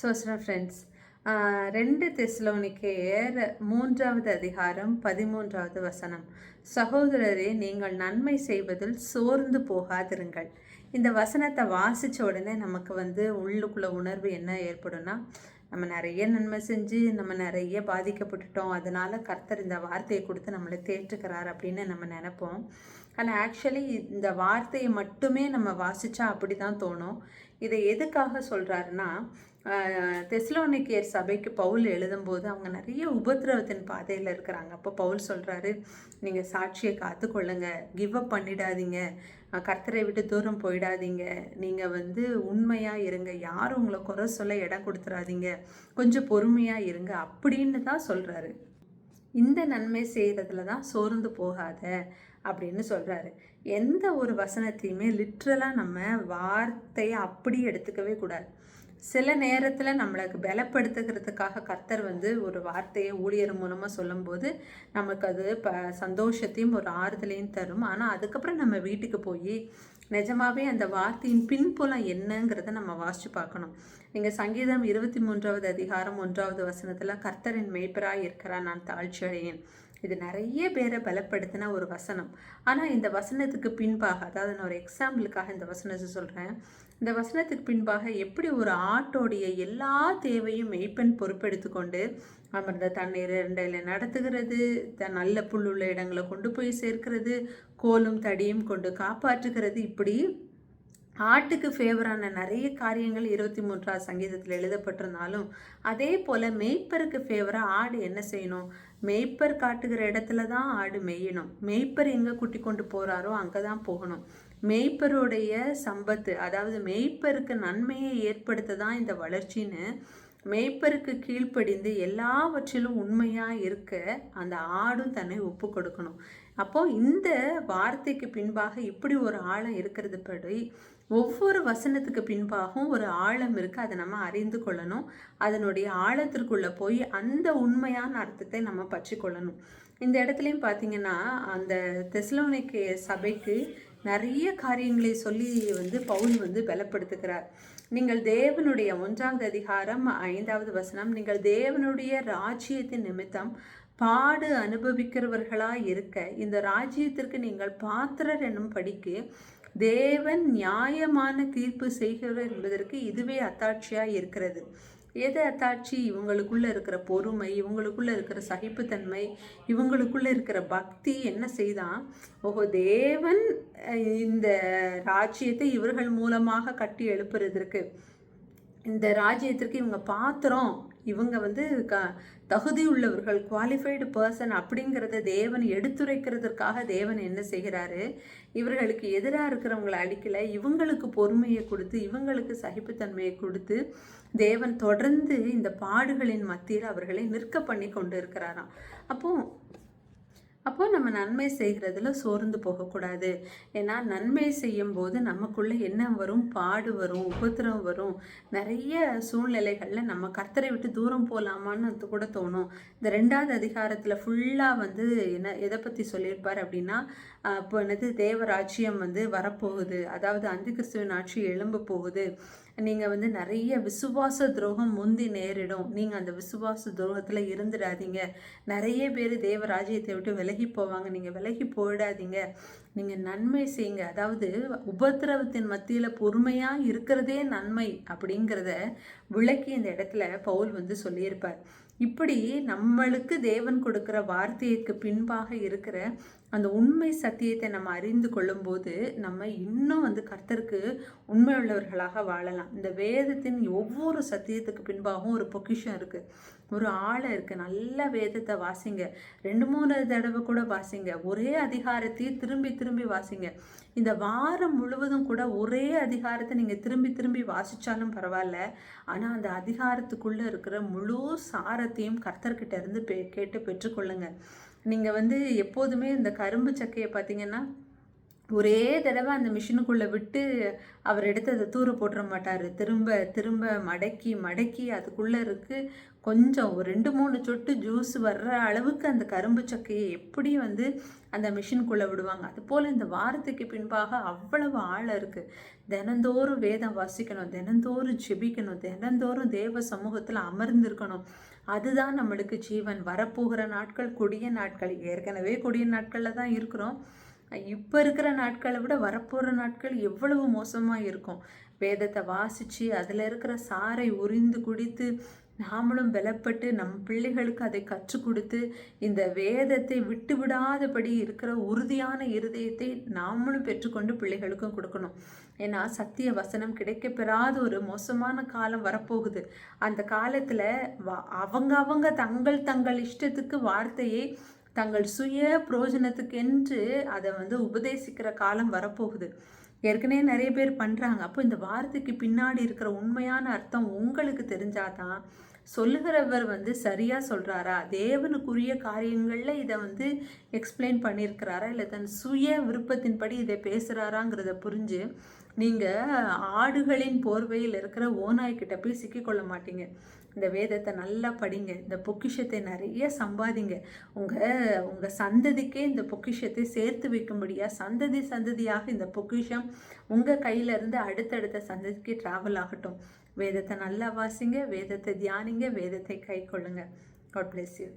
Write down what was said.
சோஸ்ரா friends ரெண்டு தெஸ்லோனிக்கேயர் மூன்றாவது அதிகாரம் பதிமூன்றாவது வசனம். சகோதரரே நீங்கள் நன்மை செய்வதில் சோர்ந்து போகாதிருங்கள். இந்த வசனத்தை வாசித்த உடனே நமக்கு வந்து உள்ளுக்குள்ள உணர்வு என்ன ஏற்படும்னா நம்ம நிறைய நன்மை செஞ்சு நம்ம நிறைய பாதிக்கப்பட்டுட்டோம் அதனால் கர்த்தர் இந்த வார்த்தையை கொடுத்து நம்மளை தேற்றுக்கிறார் அப்படின்னு நம்ம நினைப்போம். ஆனால் ஆக்சுவலி இந்த வார்த்தையை மட்டுமே நம்ம வாசித்தா அப்படி தான் தோணும். இதை எதுக்காக சொல்கிறாருன்னா தெஸ்லோனிக்கியர் சபைக்கு பவுல் எழுதும்போது அவங்க நிறைய உபத்திரவத்தின் பாதையில் இருக்கிறாங்க. அப்போ பவுல் சொல்கிறாரு நீங்கள் சாட்சியை காத்துக்கொள்ளுங்க. கிவ் அப் பண்ணிடாதீங்க. கர்த்தரை விட்டு தூரம் போயிடாதீங்க. நீங்கள் வந்து உண்மையாக இருங்க. யாரும் உங்களை குறை சொல்ல இடம் கொடுத்துறாதீங்க. கொஞ்சம் பொறுமையாக இருங்க. அப்படின்னு தான் சொல்கிறாரு இந்த நன்மை செய்கிறதுல தான் சோர்ந்து போகாத அப்படின்னு சொல்கிறாரு எந்த ஒரு வசனத்தையுமே லிட்ரலாக நம்ம வார்த்தையை அப்படி எடுத்துக்கவே கூடாது. சில நேரத்தில் நம்மளுக்கு பலப்படுத்துகிறதுக்காக கர்த்தர் வந்து ஒரு வார்த்தையை ஊழியர் மூலமாக சொல்லும்போது நமக்கு அது ப சந்தோஷத்தையும் ஒரு ஆறுதலையும் தரும். ஆனால் அதுக்கப்புறம் நம்ம வீட்டுக்கு போய் நிஜமாகவே அந்த வார்த்தையின் பின்புலம் என்னங்கிறத நம்ம வாசித்து பார்க்கணும். நீங்கள் சங்கீதம் இருபத்தி மூன்றாவது அதிகாரம் ஒன்றாவது வசனத்தில் கர்த்தரின் மேய்ப்பராக இருக்கிறார் நான் தாழ்ச்சி அடையேன் இது நிறைய பேரை பலப்படுத்தின ஒரு வசனம். ஆனால் இந்த வசனத்துக்கு பின்பாக அதாவது நான் ஒரு எக்ஸாம்பிளுக்காக இந்த வசனத்தை சொல்கிறேன் இந்த வசனத்துக்கு பின்பாக எப்படி ஒரு ஆட்டோடைய எல்லா தேவையும் மெய்ப்பெண் பொறுப்பெடுத்துக்கொண்டு அமர்ந்த தண்ணீர் இரண்டையில் நடத்துகிறது த நல்ல புல்லுள்ள இடங்களை கொண்டு போய் சேர்க்கிறது கோலும் தடியும் கொண்டு காப்பாற்றுகிறது இப்படி ஆட்டுக்கு ஃபேவரான நிறைய காரியங்கள் இருபத்தி மூன்றாவது சங்கீதத்தில் எழுதப்பட்டிருந்தாலும் அதே போல் மேய்ப்பருக்கு ஃபேவராக ஆடு என்ன செய்யணும்? மேய்ப்பர் காட்டுகிற இடத்துல தான் ஆடு மேயணும். மேய்ப்பர் எங்கே குட்டி கொண்டு போகிறாரோ அங்கே தான் போகணும். மேய்ப்பருடைய சம்பத்து அதாவது மேய்ப்பருக்கு நன்மையை ஏற்படுத்த தான் இந்த வளர்ச்சின்னு மேய்ப்பருக்கு கீழ்ப்படிந்து எல்லாவற்றிலும் உண்மையாக இருக்க அந்த ஆடும் தன்னை ஒப்பு கொடுக்கணும். அப்போது இந்த வார்த்தைக்கு பின்பாக இப்படி ஒரு ஆழம் இருக்கிறது படி ஒவ்வொரு வசனத்துக்கு பின்பாகவும் ஒரு ஆழம் இருக்குது அதை நம்ம அறிந்து கொள்ளணும். அதனுடைய ஆழத்திற்குள்ளே போய் அந்த உண்மையான அர்த்தத்தை நம்ம பற்றி கொள்ளணும். இந்த இடத்துலையும் பார்த்தீங்கன்னா அந்த தெஸ்லோனிக்கு சபைக்கு நிறைய காரியங்களை சொல்லி வந்து பவுல் வந்து பலப்படுத்துகிறார். நீங்கள் தேவனுடைய ஒன்றாவது அதிகாரம் ஐந்தாவது வசனம் நீங்கள் தேவனுடைய ராஜ்யத்தின் நிமித்தம் பாடு அனுபவிக்கிறவர்களாக இருக்க இந்த ராஜ்யத்திற்கு நீங்கள் பாத்திரர் என்னும் படிக்கு தேவன் நியாயமான தீர்ப்பு செய்கிறவர் என்பதற்கு இதுவே அத்தாட்சியாக இருக்கிறது. எது அத்தாட்சி இவங்களுக்குள்ளே இருக்கிற பொறுமை இவங்களுக்குள்ளே இருக்கிற சகிப்புத்தன்மை இவங்களுக்குள்ளே இருக்கிற பக்தி என்ன செய்தான் ஓஹோ தேவன் இந்த ராஜ்யத்தை இவர்கள் மூலமாக கட்டி எழுப்புறதற்கு இந்த ராஜ்யத்திற்கு இவங்க பாத்திரம். இவங்க வந்து க தகுதி உள்ளவர்கள் குவாலிஃபைடு பர்சன் அப்படிங்கிறத தேவன் எடுத்துரைக்கிறதுக்காக தேவன் என்ன செய்கிறாரு? இவர்களுக்கு எதிராக இருக்கிறவங்களை அடிக்கலை. இவங்களுக்கு பொறுமையை கொடுத்து இவங்களுக்கு சகிப்புத்தன்மையை கொடுத்து தேவன் தொடர்ந்து இந்த பாடுகளின் மத்தியில் அவர்களை நிற்க பண்ணி கொண்டு இருக்கிறாராம் அப்போ அப்போது நம்ம நன்மை செய்கிறதுல சோர்ந்து போகக்கூடாது. ஏன்னா நன்மை செய்யும் போது நமக்குள்ளே என்ன வரும் பாடு வரும் உபத்திரம் வரும். நிறைய சூழ்நிலைகளில் நம்ம கர்த்தரை விட்டு தூரம் போகலாமான்னு கூட தோணும். இந்த ரெண்டாவது அதிகாரத்தில் ஃபுல்லாக வந்து என்ன எதை பற்றி சொல்லியிருப்பார் அப்படின்னா இப்போ என்னது தேவராட்சியம் வந்து வரப்போகுது. அதாவது அந்த கிறிஸ்துவின் ஆட்சி எழும்ப போகுது. நீங்கள் வந்து நிறைய விசுவாச துரோகம் முந்தி நேரிடும். நீங்கள் அந்த விசுவாச துரோகத்தில் இருந்துடாதீங்க. நிறைய பேர் தேவராஜ்யத்தை விட்டு விலகி போவாங்க. நீங்கள் விலகி போயிடாதீங்க. நீங்கள் நன்மை செய்யுங்க அதாவது உபத்திரவத்தின் மத்தியில் பொறுமையாக இருக்கிறதே நன்மை அப்படிங்கிறத விளக்கி இந்த இடத்துல பவுல் வந்து சொல்லியிருப்பார். இப்படி நம்மளுக்கு தேவன் கொடுக்குற வார்த்தைக்கு பின்பாக இருக்கிற அந்த உண்மை சத்தியத்தை நம்ம அறிந்து கொள்ளும்போது நம்ம இன்னும் வந்து கர்த்தருக்கு உண்மையுள்ளவர்களாக வாழலாம். இந்த வேதத்தின் ஒவ்வொரு சத்தியத்துக்கு பின்பாகவும் ஒரு பொக்கிஷம் இருக்குது ஒரு ஆளை இருக்குது நல்ல வேதத்தை வாசிங்க. ரெண்டு மூணு தடவை கூட வாசிங்க. ஒரே அதிகாரத்தையும் திரும்பி திரும்பி வாசிங்க. இந்த வாரம் முழுவதும் கூட ஒரே அதிகாரத்தை நீங்கள் திரும்பி திரும்பி வாசித்தாலும் பரவாயில்ல. ஆனால் அந்த அதிகாரத்துக்குள்ளே இருக்கிற முழு சாரத்தையும் கர்த்தர்கிட்ட இருந்து பே கேட்டு பெற்றுக்கொள்ளுங்கள் நீங்கள் வந்து எப்போதுமே இந்த கரும்பு சக்கையை பார்த்தீங்கன்னா ஒரே தடவை அந்த மிஷினுக்குள்ளே விட்டு அவர் எடுத்து அதை தூர போட்டுற மாட்டார். திரும்ப திரும்ப மடக்கி மடக்கி அதுக்குள்ளே இருக்கு. கொஞ்சம் ஒரு ரெண்டு மூணு சொட்டு ஜூஸ் வர்ற அளவுக்கு அந்த கரும்பு சக்கையை எப்படி வந்து அந்த மிஷினுக்குள்ளே விடுவாங்க? அதுபோல் இந்த வாரத்துக்கு பின்பாக அவ்வளவு ஆழம் இருக்குது தினந்தோறும் வேதம் வாசிக்கணும் தினந்தோறும் ஜெபிக்கணும் தினந்தோறும் தேவ சமூகத்தில் அமர்ந்திருக்கணும். அதுதான் நம்மளுக்கு ஜீவன். வரப்போகிற நாட்கள் கொடிய நாட்கள். ஏற்கனவே கொடிய நாட்களில் தான் இருக்கிறோம். இப்போ இருக்கிற நாட்களை விட வரப்போகிற நாட்கள் எவ்வளவு மோசமாக இருக்கும். வேதத்தை வாசித்து அதில் இருக்கிற சாரை உறிந்து குடித்து நாமளும் பலப்பட்டு நம் பிள்ளைகளுக்கு அதை கற்றுக் கொடுத்து இந்த வேதத்தை விட்டு விடாதபடி இருக்கிற உறுதியான இருதயத்தை நாமளும் பெற்றுக்கொண்டு பிள்ளைகளுக்கும் கொடுக்கணும். ஏன்னா சத்திய வசனம் கிடைக்கப்பெறாத ஒரு மோசமான காலம் வரப்போகுது. அந்த காலத்தில் அவங்க அவங்க தங்கள் தங்கள் இஷ்டத்துக்கு வார்த்தையை தங்கள் சுய புரோஜனத்துக்கென்று அதை வந்து உபதேசிக்கிற காலம் வரப்போகுது. ஏற்கனவே நிறைய பேர் பண்ணுறாங்க அப்போ இந்த வார்த்தைக்கு பின்னாடி இருக்கிற உண்மையான அர்த்தம் உங்களுக்கு தெரிஞ்சாதான் சொல்லுகிறவர் வந்து சரியாக சொல்கிறாரா தேவனுக்குரிய காரியங்களில் இதை வந்து எக்ஸ்பிளைன் பண்ணியிருக்கிறாரா? இல்லை தன் சுய விருப்பத்தின்படி இதை பேசுகிறாராங்கிறத புரிஞ்சு நீங்கள் ஆடுகளின் போர்வையில் இருக்கிற ஓநாய்கிட்ட போய் சிக்கிக்கொள்ள மாட்டீங்க. இந்த வேதத்தை நல்லா படிங்க. இந்த பொக்கிஷத்தை நிறைய சம்பாதிங்க. உங்கள் உங்கள் சந்ததிக்கே இந்த பொக்கிஷத்தை சேர்த்து வைக்கும்படியாக சந்ததி சந்ததியாக இந்த பொக்கிஷம் உங்கள் கையிலேருந்து அடுத்தடுத்த சந்ததிக்கு ட்ராவல் ஆகட்டும். வேதத்தை நல்லா வாசிங்க வேதத்தை தியானிங்க வேதத்தை கை கொள்ளுங்க. God place you